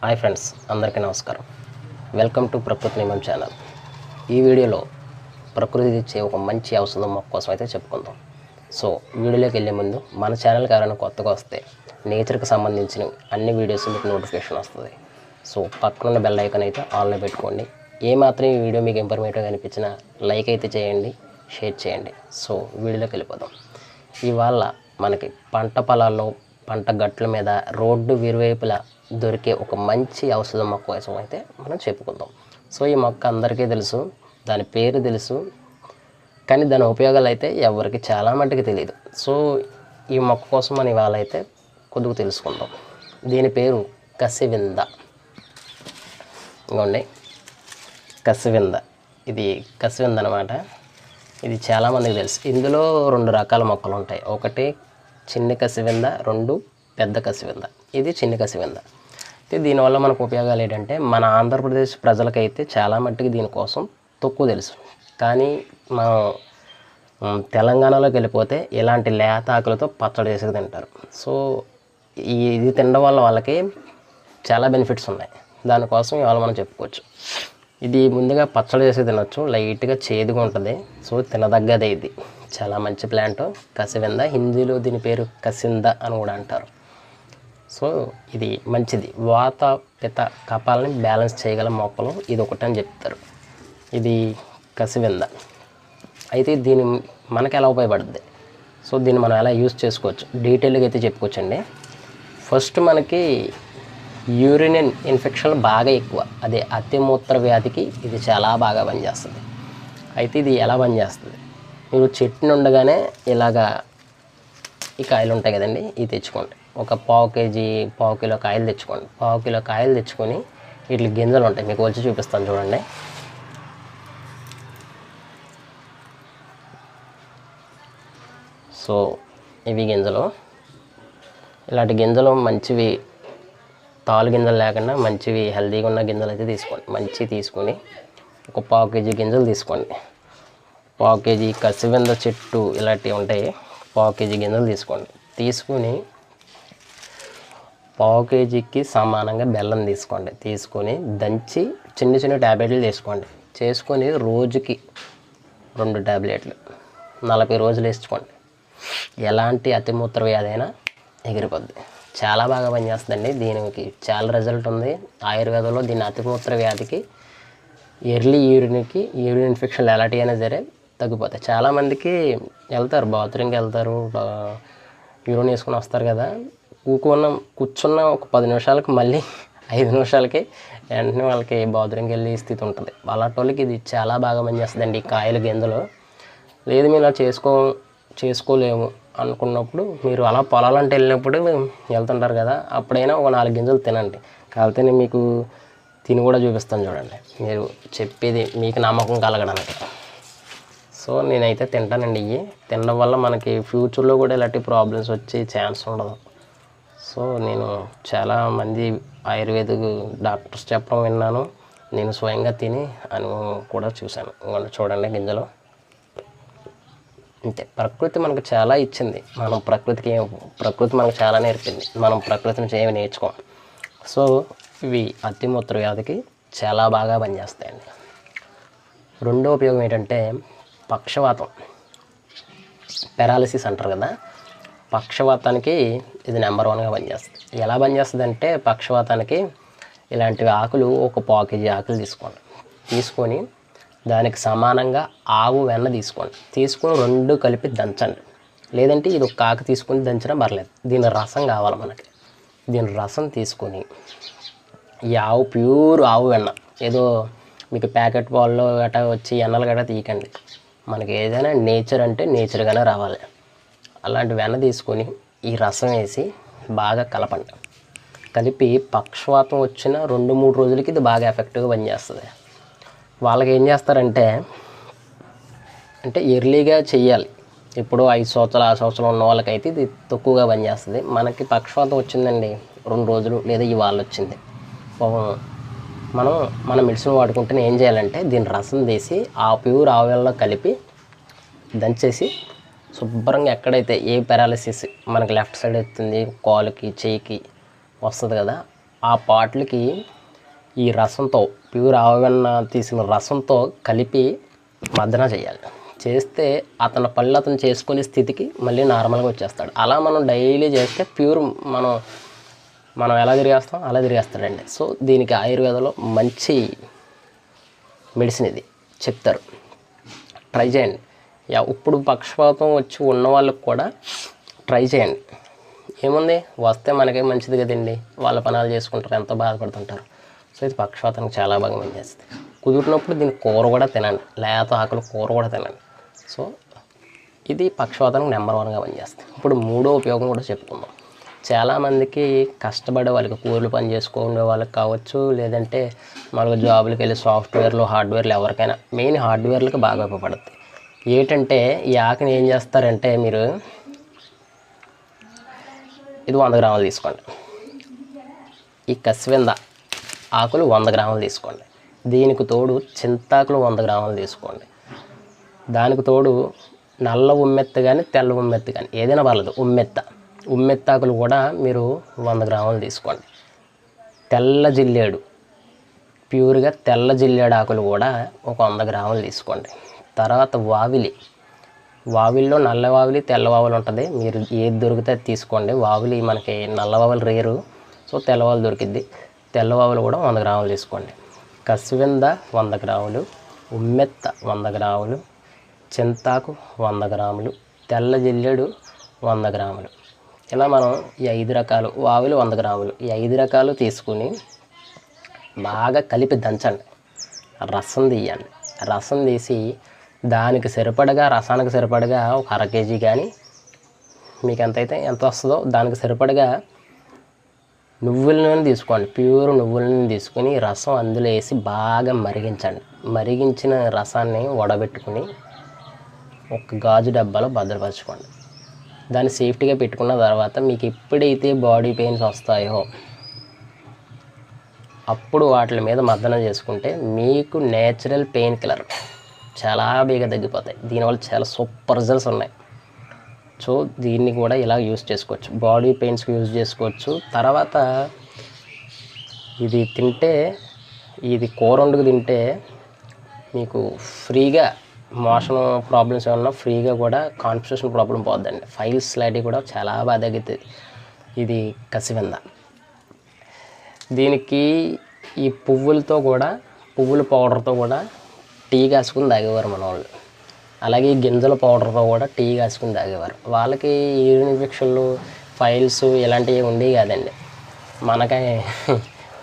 Hi friends అందరికీ నమస్కారం. Welcome to ప్రకృతి నియమం ఛానల్. ఈ వీడియోలో ప్రకృతి ఇచ్చే ఒక మంచి ఔషధం మొక్క కోసం అయితే చెప్పుకుందాం. సో వీడియోలోకి వెళ్ళే ముందు మన ఛానల్కి ఎవరైనా కొత్తగా వస్తే నేచర్కి సంబంధించిన అన్ని వీడియోస్ మీకు నోటిఫికేషన్ వస్తుంది. సో పక్కనున్న బెల్ ఐకన్ అయితే ఆన్లో పెట్టుకోండి. ఏ మాత్రం ఈ వీడియో మీకు ఇన్ఫర్మేటివ్గా అనిపించినా లైక్ అయితే చేయండి షేర్ చేయండి. సో వీడియోలోకి వెళ్ళిపోదాం. ఇవాళ మనకి పంట పొలాల్లో పంట గట్ల మీద రోడ్డు విరువైపులా దొరికే ఒక మంచి ఔషధ మొక్క కోసం అయితే మనం చెప్పుకుందాం. సో ఈ మొక్క అందరికీ తెలుసు దాని పేరు తెలుసు కానీ దాని ఉపయోగాలు అయితే ఎవరికి చాలా మట్టుకు తెలియదు సో ఈ మొక్క కోసం మనం ఇవాళ అయితే కొద్దిగా తెలుసుకుందాం. దీని పేరు కసివింద. ఇవ్వండి కసివింద. ఇది కసివింద అనమాట ఇది చాలామందికి తెలుసు. ఇందులో రెండు రకాల మొక్కలు ఉంటాయి. ఒకటి చిన్న కసివింద రెండు పెద్ద కసివింద. ఇది చిన్న కసివింద అయితే దీనివల్ల మనకు ఉపయోగాలు ఏంటంటే మన ఆంధ్రప్రదేశ్ ప్రజలకైతే చాలా మట్టుకు దీనికోసం తక్కువ తెలుసు. కానీ మనం తెలంగాణలోకి వెళ్ళిపోతే ఇలాంటి లేత ఆకులతో పచ్చడి చేసి తింటారు. సో ఈ ఇది తినడం వల్ల వాళ్ళకి చాలా బెనిఫిట్స్ ఉన్నాయి. దానికోసం ఇవాళ మనం చెప్పుకోవచ్చు. ఇది ముందుగా పచ్చడి చేసి తినొచ్చు లైట్గా చేదుగా ఉంటుంది. సో తినదగ్గదే ఇది. చాలా మంచి ప్లాంట్ కసివింద హిందీలో దీని పేరు కసింద అని కూడా అంటారు. సో ఇది మంచిది. వాత పిత కపాలని బ్యాలెన్స్ చేయగల మొక్కలు ఇది ఒకటి అని చెప్తారు. ఇది కసివింద. అయితే దీని మనకి ఎలా ఉపయోగపడుతుంది సో దీన్ని మనం ఎలా యూస్ చేసుకోవచ్చు? డీటెయిల్గా అయితే చెప్పుకోవచ్చండి. ఫస్ట్ మనకి యూరిన్ ఇన్ఫెక్షన్ బాగా ఎక్కువ. అదే అతిమూత్ర వ్యాధికి ఇది చాలా బాగా పనిచేస్తుంది. అయితే ఇది ఎలా పనిచేస్తుంది? మీరు చెట్టుని ఉండగానే ఇలాగా ఈ కాయలు ఉంటాయి కదండి ఇవి తెచ్చుకోండి. ఒక పావు కేజీ పావు కిలో కాయలు తెచ్చుకోండి పావు కిలో కాయలు తెచ్చుకొని వీటి గింజలు ఉంటాయి. మీకు వచ్చి చూపిస్తాను చూడండి. సో ఇవి గింజలు. ఇలాంటి గింజలు మంచివి తాలు గింజలు లేకుండా మంచివి హెల్తీగా ఉన్న గింజలు అయితే తీసుకోండి. మంచివి తీసుకొని ఒక పావు కేజీ గింజలు తీసుకోండి. పావు కేజీ కసివింద చెట్టు ఇలాంటివి ఉంటాయి. పావు కేజీ గింజలు తీసుకోండి. తీసుకుని పావు కేజీకి సమానంగా బెల్లం తీసుకోండి. తీసుకొని దంచి చిన్న చిన్న ట్యాబ్లెట్లు తీసుకోండి. చేసుకొని రోజుకి రెండు ట్యాబ్లెట్లు నలభై రోజులు వేసుకోండి. ఎలాంటి అతిమూత్ర వ్యాధి అయినా ఎగిరిపోద్ది. చాలా బాగా పనిచేస్తుందండి. దీనికి చాలా రిజల్ట్ ఉంది. ఆయుర్వేదంలో దీని అతిమూత్ర వ్యాధికి ఎర్లీ యూరిన్కి యూరిన్ ఇన్ఫెక్షన్లు ఎలాంటి అయినా సరే తగ్గిపోతాయి. చాలామందికి వెళ్తారు బాత్రూమ్కి వెళ్తారు యూరిన్ వేసుకొని వస్తారు కదా. కూకున్న కూర్చున్న ఒక పది నిమిషాలకు మళ్ళీ ఐదు నిమిషాలకి వెంటనే వాళ్ళకి బాత్రూమ్కి వెళ్ళే స్థితి ఉంటుంది. అలాంటి వాళ్ళకి ఇది చాలా బాగా పనిచేస్తుందండి ఈ కాయల గింజలు. లేదు మీరు ఇలా చేసుకో చేసుకోలేము అనుకున్నప్పుడు మీరు అలా పొలాలంటే వెళ్ళినప్పుడు వెళ్తుంటారు కదా అప్పుడైనా ఒక నాలుగు గింజలు తినండి. కాకపోతే నేను మీకు తిని కూడా చూపిస్తాను చూడండి. మీరు చెప్పేది మీకు నమ్మకం కలగడానికి. సో నేనైతే తింటానండి ఇవి తినడం వల్ల మనకి ఫ్యూచర్లో కూడా ఇలాంటి ప్రాబ్లమ్స్ వచ్చే ఛాన్స్ ఉండదు. సో నేను చాలా మంది డాక్టర్స్ చెప్పడం విన్నాను. నేను స్వయంగా తిని అని కూడా చూశాను. ఇంకొండ చూడండి గింజలు. అంతే ప్రకృతి మనకు చాలా ఇచ్చింది. మనం ప్రకృతికి ప్రకృతి మనకు చాలా నేర్పింది. మనం ప్రకృతి నుంచి ఏమి నేర్చుకోం. సో ఇవి అతిమూత్ర వ్యాధికి చాలా బాగా పనిచేస్తాయండి. రెండో ఉపయోగం ఏంటంటే పక్షవాతం. పెరాలసిస్ అంటారు కదా? పక్షవాతానికి ఇది నెంబర్ వన్గా పనిచేస్తుంది. ఎలా పనిచేస్తుంది అంటే పక్షవాతానికి ఇలాంటివి ఆకులు ఒక పావు కేజీ ఆకులు తీసుకోండి. తీసుకొని దానికి సమానంగా ఆవు వెన్న తీసుకోండి. తీసుకొని రెండు కలిపి దంచండి. లేదంటే ఇది ఒక ఆకు తీసుకొని దంచినా పర్లేదు. దీని రసం కావాలి మనకి. దీని రసం తీసుకొని ఈ ఆవు ప్యూర్ ఆవు వెన్న. ఏదో మీకు ప్యాకెట్ పాల్లో గట్రా వచ్చి ఎన్నలు గట్రా తీయకండి. మనకి ఏదైనా నేచర్ అంటే నేచర్గానే రావాలి. అలాంటి వెన్న తీసుకొని ఈ రసం వేసి బాగా కలపండి. కలిపి పక్షవాతం వచ్చిన రెండు మూడు రోజులకి ఇది బాగా ఎఫెక్టివ్గా పనిచేస్తుంది. వాళ్ళకి ఏం చేస్తారంటే అంటే ఎర్లీగా చేయాలి ఇప్పుడు ఐదు సంవత్సరాలు ఆరు సంవత్సరాలు ఉన్న వాళ్ళకైతే ఇది తక్కువగా పనిచేస్తుంది. మనకి పక్షవాతం వచ్చిందండి రెండు రోజులు లేదా ఇవాళ వచ్చింది. మనం మన మెడిసిన్ వాడుకుంటేనే ఏం చేయాలంటే దీని రసం తీసి ఆ ప్యూర్ ఆవుల్లో కలిపి దంచేసి శుభ్రంగా ఎక్కడైతే ఏ పెరాలసిస్ మనకి లెఫ్ట్ సైడ్ వస్తుంది కాలుకి చేయికి వస్తుంది కదా ఆ పాటలకి ఈ రసంతో ప్యూర్ ఆవగన్న తీసిన రసంతో కలిపి మద్దన చేయాలి. చేస్తే అతని పళ్ళు అతను చేసుకునే స్థితికి మళ్ళీ నార్మల్గా వచ్చేస్తాడు. అలా మనం డైలీ చేస్తే ప్యూర్ మనం మనం ఎలా తిరిగేస్తాం? అలా తిరిగేస్తాడండి. సో దీనికి ఆయుర్వేదంలో మంచి మెడిసిన్ ఇది. చెప్తారు. ట్రై చేయండి. ఇప్పుడు పక్షపాతం వచ్చి ఉన్న వాళ్ళకి కూడా ట్రై చేయండి. ఏముంది? వస్తే మనకే మంచిది కదండి. వాళ్ళ పనాలు చేసుకుంటారు ఎంతో బాధపడుతుంటారు. సో ఇది పక్షపాతానికి చాలా బాగా పనిచేస్తుంది. కుదిరినప్పుడు దీని కూర కూడా తినండి. లేత ఆకులు కూర కూడా తినండి. సో ఇది పక్షపాతానికి నెంబర్ వన్గా పనిచేస్తుంది. ఇప్పుడు మూడో ఉపయోగం కూడా చెప్పుకుందాం. చాలామందికి కష్టపడే వాళ్ళకి కూరలు పని చేసుకునే వాళ్ళకి కావచ్చు లేదంటే మనకు జాబులకి వెళ్ళి సాఫ్ట్వేర్లు హార్డ్వేర్లు ఎవరికైనా. మెయిన్ హార్డ్వేర్లకు బాగా ఉపయోగపడుతుంది ఏంటంటే ఈ ఆకుని ఏం చేస్తారంటే మీరు ఇది వంద గ్రాములు తీసుకోండి. ఈ కసివింద ఆకులు వంద గ్రాములు తీసుకోండి. దీనికి తోడు చింతాకులు వంద గ్రాములు తీసుకోండి. దానికి తోడు నల్ల ఉమ్మెత్త కానీ తెల్ల ఉమ్మెత్త కానీ ఏదైనా పర్లేదు ఉమ్మెత్త. ఉమ్మెత్తాకులు కూడా మీరు వంద గ్రాములు తీసుకోండి. తెల్ల జిల్లేడు ప్యూర్గా తెల్ల జిల్లేడు ఆకులు కూడా ఒక వంద గ్రాములు తీసుకోండి. తర్వాత వావిలి. వావిల్లో నల్ల వావిలి తెల్ల వావిలి ఉంటుంది. మీరు ఏది దొరికితే అది తీసుకోండి. వావిలి మనకి నల్ల వావిలి రేరు. సో తెల్లవావిలు దొరికిద్ది. తెల్లవావులు కూడా వంద గ్రాములు తీసుకోండి. కసివింద వంద గ్రాములు. ఉమ్మెత్త వంద గ్రాములు. చింతాకు వంద గ్రాములు. తెల్ల జిల్లెడు వంద గ్రాములు. ఇలా మనం ఈ ఐదు రకాలు వావిలు వంద గ్రాములు ఈ ఐదు రకాలు తీసుకుని బాగా కలిపి దంచండి. రసం తీయండి. రసం తీసి దానికి సరిపడగా రసానికి సరిపడగా ఒక అర కేజీ కానీ మీకు ఎంతైతే ఎంత వస్తుందో దానికి సరిపడగా నువ్వుల నూనె తీసుకోండి. ప్యూర్ నువ్వుల నూనె తీసుకొని రసం అందులో వేసి బాగా మరిగించండి. మరిగించిన రసాన్ని వడబెట్టుకుని ఒక గాజు డబ్బాలో భద్రపరచుకోండి. దాన్ని సేఫ్టీగా పెట్టుకున్న తర్వాత మీకు ఎప్పుడైతే బాడీ పెయిన్స్ వస్తాయో అప్పుడు వాటి మీద మర్దన చేసుకుంటే మీకు నేచురల్ పెయిన్ కిల్లర్. చాలా బేగా తగ్గిపోతాయి. దీనివల్ల చాలా సూపర్ రిజల్ట్స్ ఉన్నాయి. సో దీన్ని కూడా ఇలా యూస్ చేసుకోవచ్చు. బాడీ పెయిన్స్కి యూజ్ చేసుకోవచ్చు. తర్వాత ఇది తింటే ఇది కూర వండుకు తింటే మీకు ఫ్రీగా మోషన్ ప్రాబ్లమ్స్ ఏమన్నా ఫ్రీగా కూడా కాన్స్టిట్యూషన్ ప్రాబ్లం పోద్దండి. ఫైల్స్ లాంటివి కూడా చాలా బాగా తగ్గుతుంది ఇది కసివింద. దీనికి ఈ పువ్వులతో కూడా పువ్వుల పౌడర్తో కూడా టీ కాసుకుని తాగేవారు మన వాళ్ళు అలాగే గింజల పౌడర్తో కూడా టీ కాసుకుని తాగేవారు. వాళ్ళకి యూరిన్ ఇన్ఫెక్షన్లు ఫైల్స్ ఇలాంటివి ఉండేవి కాదండి. మనకే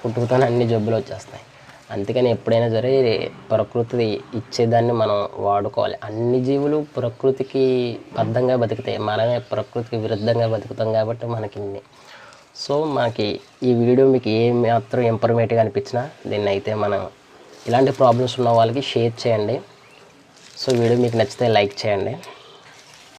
పుట్టుకతోనే అన్ని జబ్బులు వచ్చేస్తాయి. అందుకని ఎప్పుడైనా సరే ప్రకృతి ఇచ్చేదాన్ని మనం వాడుకోవాలి. అన్ని జీవులు ప్రకృతికి బద్ధంగా బతుకుతాయి మనమే ప్రకృతికి విరుద్ధంగా బతుకుతాం కాబట్టి మనకి సో మనకి ఈ వీడియో మీకు ఏ మాత్రం ఇన్ఫర్మేటివ్గా అనిపించినా దీన్ని అయితే మనం ఇలాంటి ప్రాబ్లమ్స్ ఉన్న వాళ్ళకి షేర్ చేయండి. సో వీడియో మీకు నచ్చితే లైక్ చేయండి.